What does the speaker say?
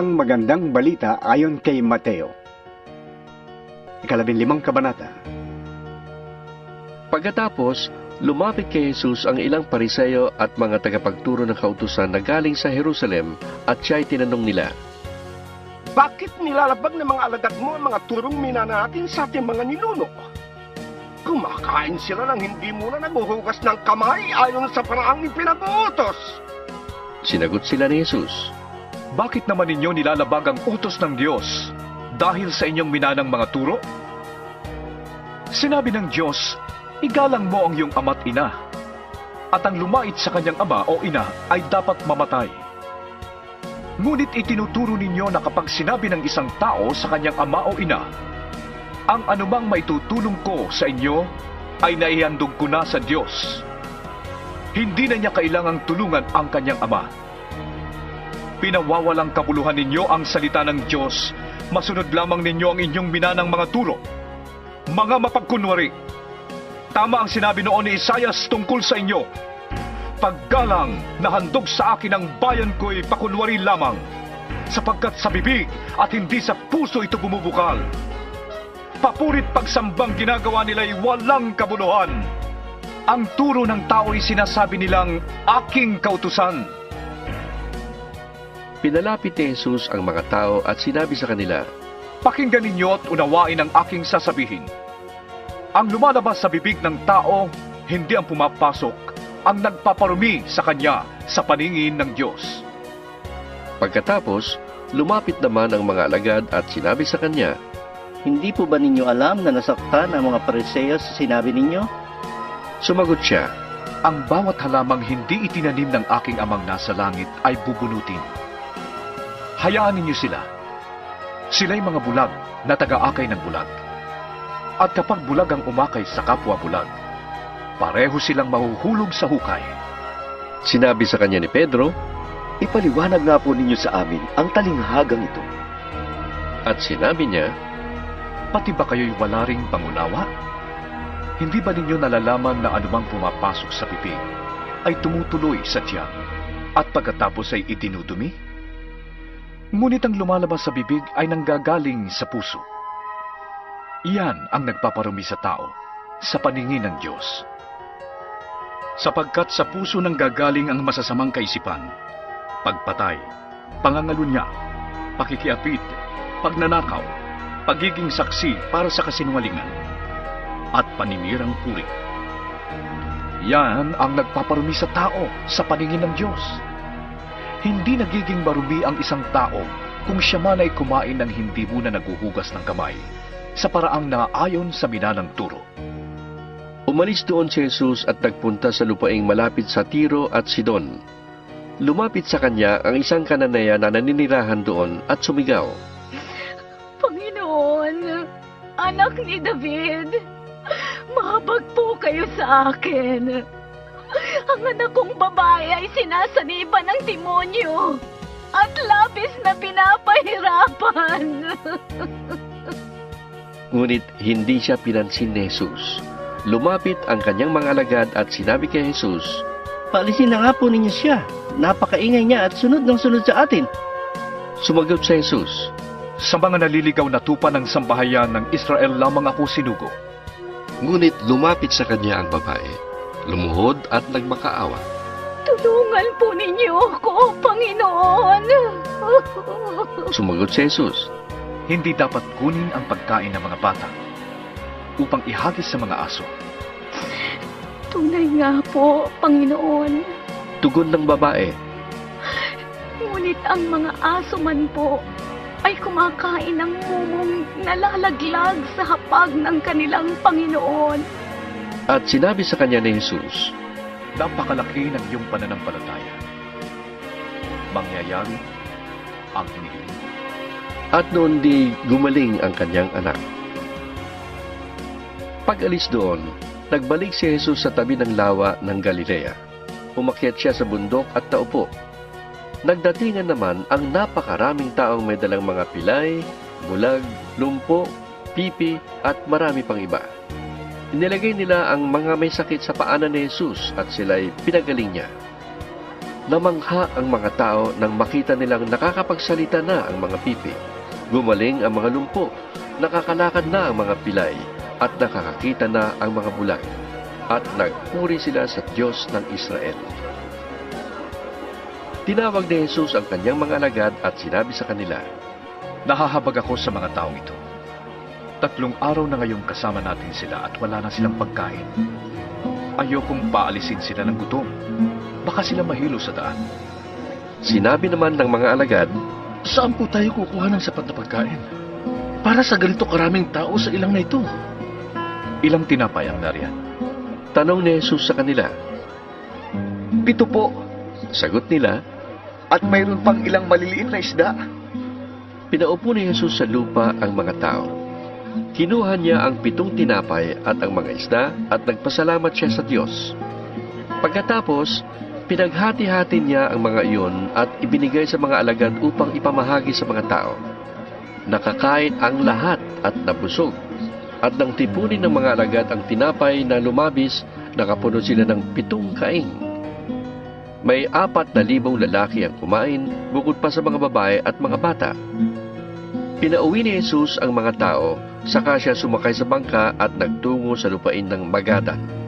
ang magandang balita ayon kay Mateo. Ikalabing limang kabanata. Pagkatapos, lumapit kay Jesus ang ilang pariseyo at mga tagapagturo ng kautusan na galing sa Jerusalem at siya'y tinanong nila, Bakit nilalabag ng mga alagad mo ang mga turong mina natin sa ating mga ninuno? Kumakain sila ng hindi muna naguhugas ng kamay ayon sa paraang ipinag-uutos. Sinagot sila ni Jesus, Bakit naman ninyo nilalabag ang utos ng Diyos dahil sa inyong minanang mga turo? Sinabi ng Diyos, igalang mo ang iyong ama't ina, at ang lumait sa kanyang ama o ina ay dapat mamatay. Ngunit itinuturo ninyo na kapag sinabi ng isang tao sa kanyang ama o ina, ang anumang maitutulong ko sa inyo ay naihandog ko na sa Diyos. Hindi na niya kailangang tulungan ang kanyang ama pinawawalang kabuluhan ninyo ang salita ng Diyos, masunod lamang ninyo ang inyong minanang mga turo. Mga mapagkunwari, tama ang sinabi noon ni Isayas tungkol sa inyo. Paggalang na handog sa akin ang bayan ko'y pakunwari lamang, sapagkat sa bibig at hindi sa puso ito bumubukal. Papurit pagsambang ginagawa nila'y walang kabuluhan. Ang turo ng tao'y sinasabi nilang aking kautusan. Pinalapit ni Jesus ang mga tao at sinabi sa kanila, Pakinggan ninyo at unawain ang aking sasabihin. Ang lumalabas sa bibig ng tao, hindi ang pumapasok, ang nagpaparumi sa kanya sa paningin ng Diyos. Pagkatapos, lumapit naman ang mga alagad at sinabi sa kanya, Hindi po ba ninyo alam na nasaktan ang mga pareseyo sa sinabi ninyo? Sumagot siya, Ang bawat halamang hindi itinanim ng aking amang nasa langit ay bubunutin. Hayaan ninyo sila. Sila'y mga bulag na taga-akay ng bulag. At kapag bulag ang umakay sa kapwa bulag, pareho silang mahuhulog sa hukay. Sinabi sa kanya ni Pedro, Ipaliwanag nga po ninyo sa amin ang talinghagang ito. at sinabi niya, Pati ba kayo'y wala ring pangunawa? Hindi ba ninyo nalalaman na anumang pumapasok sa bibig ay tumutuloy sa tiyan at pagkatapos ay itinudumi? Ngunit ang lumalabas sa bibig ay nanggagaling sa puso. Iyan ang nagpaparumi sa tao sa paningin ng Diyos. Sapagkat sa puso nang gagaling ang masasamang kaisipan, pagpatay, pangangalunya, pakikiapit, pagnanakaw, pagiging saksi para sa kasinungalingan, at paninirang puri. Yan ang nagpaparumi sa tao sa paningin ng Diyos. Hindi nagiging marumi ang isang tao kung siya man ay kumain ng hindi muna naguhugas ng kamay sa paraang naayon sa minanang turo. Umalis doon si Jesus at nagpunta sa lupaing malapit sa Tiro at Sidon. Lumapit sa kanya ang isang kananaya na naninirahan doon at sumigaw. Panginoon, anak ni David, mahabag po kayo sa akin. Ang anak kong babae ay sinasaniba ng demonyo at labis na pinapahirapan. Ngunit hindi siya pinansin ni Jesus. Lumapit ang kanyang mga alagad at sinabi kay Jesus, Paalisin na nga po ninyo siya. Napakaingay niya at sunod ng sunod sa atin. Sumagot sa Jesus, Sa mga naliligaw na tupa ng sambahayan ng Israel lamang ako sinugo. Ngunit lumapit sa kanya ang babae, lumuhod at nagmakaawa. Tulungan po ninyo ako, Panginoon. Sumagot si Jesus, Hindi dapat kunin ang pagkain ng mga bata upang ihagis sa mga aso. Tunay nga po, Panginoon. tugon ng babae, Ngunit ang mga aso man po ay kumakain ng mumong nalalaglag sa hapag ng kanilang Panginoon. At sinabi sa kanya ni Jesus, Napakalaki ng iyong pananampalataya. Mangyayari ang hinihiling at noon di gumaling ang kanyang anak. Pag-alis doon, nagbalik si Jesus sa tabi ng lawa ng Galilea. Umakyat siya sa bundok at naupo. Nagdatingan naman ang napakaraming taong may dalang mga pilay, bulag, lumpo, pipi at marami pang iba. Inilagay nila ang mga may sakit sa paanan ni Jesus at sila'y pinagaling niya. Namangha ang mga tao nang makita nilang nakakapagsalita na ang mga pipi. Gumaling ang mga lumpo, nakakalakad na ang mga pilay, at nakakakita na ang mga bulag. At nagpuri sila sa Diyos ng Israel. Tinawag ni Jesus ang kanyang mga alagad at sinabi sa kanila, Nahahabag ako sa mga taong ito. Tatlong araw na ngayong kasama natin sila at wala na silang pagkain. Ayokong paalisin sila ng gutom. Baka sila mahilo sa daan. Sinabi naman ng mga alagad, Saan po tayo kukuha ng sapat na pagkain? Para sa ganito karaming tao sa ilang na ito. Ilang tinapay ang nariyan? tanong ni Jesus sa kanila. Pito po, Sagot nila, at mayroon pang ilang maliliit na isda. Pinaupo ni Jesus sa lupa ang mga tao. Kinuha niya ang pitong tinapay at ang mga isda at nagpasalamat siya sa Diyos. Pagkatapos, pinaghati-hati niya ang mga iyon at ibinigay sa mga alagad upang ipamahagi sa mga tao. Nakakain ang lahat at nabusog. At nang tipunin ng mga alagad ang tinapay na lumabis, nakapuno sila ng pitong kaing. May apat na libong lalaki ang kumain, bukod pa sa mga babae at mga bata. Pinauwi ni Jesus ang mga tao, saka siya sumakay sa bangka at nagtungo sa lupain ng Magadan.